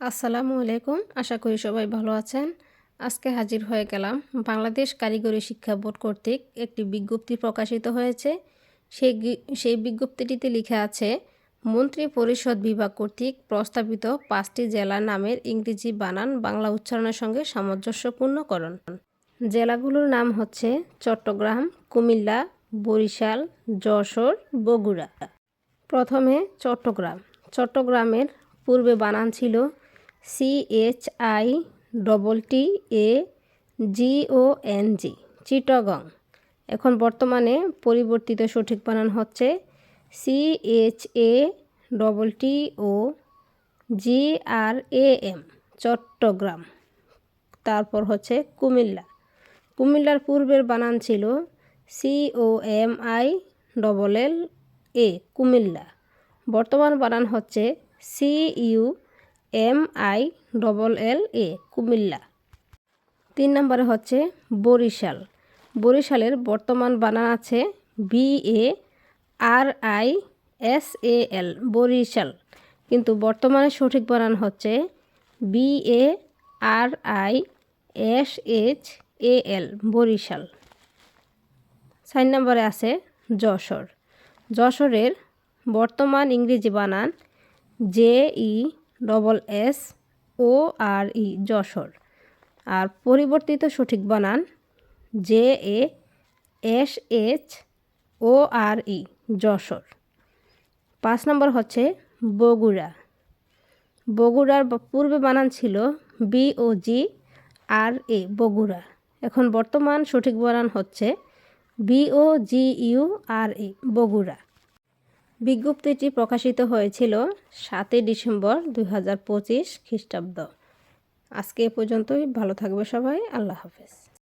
আসসালামু আলাইকুম। আশা করি সবাই ভালো আছেন। আজকে হাজির হয়ে গেলাম বাংলাদেশ কারিগরি শিক্ষা বোর্ড কর্তৃক একটি বিজ্ঞপ্তি প্রকাশিত হয়েছে। সেই সেই বিজ্ঞপ্তিটিতে লেখা আছে, মন্ত্রী পরিষদ বিভাগ কর্তৃক প্রস্তাবিত পাঁচটি জেলার নামের ইংরেজি বানান বাংলা উচ্চারণের সঙ্গে সামঞ্জস্যপূর্ণকরণ। জেলাগুলোর নাম হচ্ছে চট্টগ্রাম, কুমিল্লা, বরিশাল, যশোর, বগুড়া। প্রথমে চট্টগ্রাম। চট্টগ্রামের পূর্বে বানান ছিল C H I double T A G O N G Chittagong এখন বর্তমানে পরিবর্তিত সঠিক বানান হচ্ছে C H A double T O G R A M Chattogram. তারপর হচ্ছে কুমিল্লা। কুমিল্লার পূর্বের বানান ছিল C O M I double L A Comilla. বর্তমান বানান হচ্ছে C U M I double L A, Cumilla. তিন নম্বরে হচ্ছে বরিশাল। বরিশালের বর্তমান বানান আছে B A R I S A L, Barishal. কিন্তু বর্তমানে সঠিক বানান হচ্ছে B A R I S H A L, Barishal. চার নম্বরে আছে যশোর। যশোরের বর্তমান ইংরেজি বানান J E double S, O R E, Jessore. আর পরিবর্তিত সঠিক বানান, J A, S H, O R E, Jashore. পাঁচ নম্বর হচ্ছে বগুড়া। বগুড়ার পূর্বে বানান ছিল B O G, R A, Bogura. এখন বর্তমান সঠিক বানান হচ্ছে B O G U R A Bogura. বিজ্ঞপ্তিটি প্রকাশিত হয়েছিল সাতই ডিসেম্বর দুই হাজার পঁচিশ খ্রিস্টাব্দ। আজকে এ পর্যন্তই। ভালো থাকবে সবাই। আল্লাহ হাফেজ।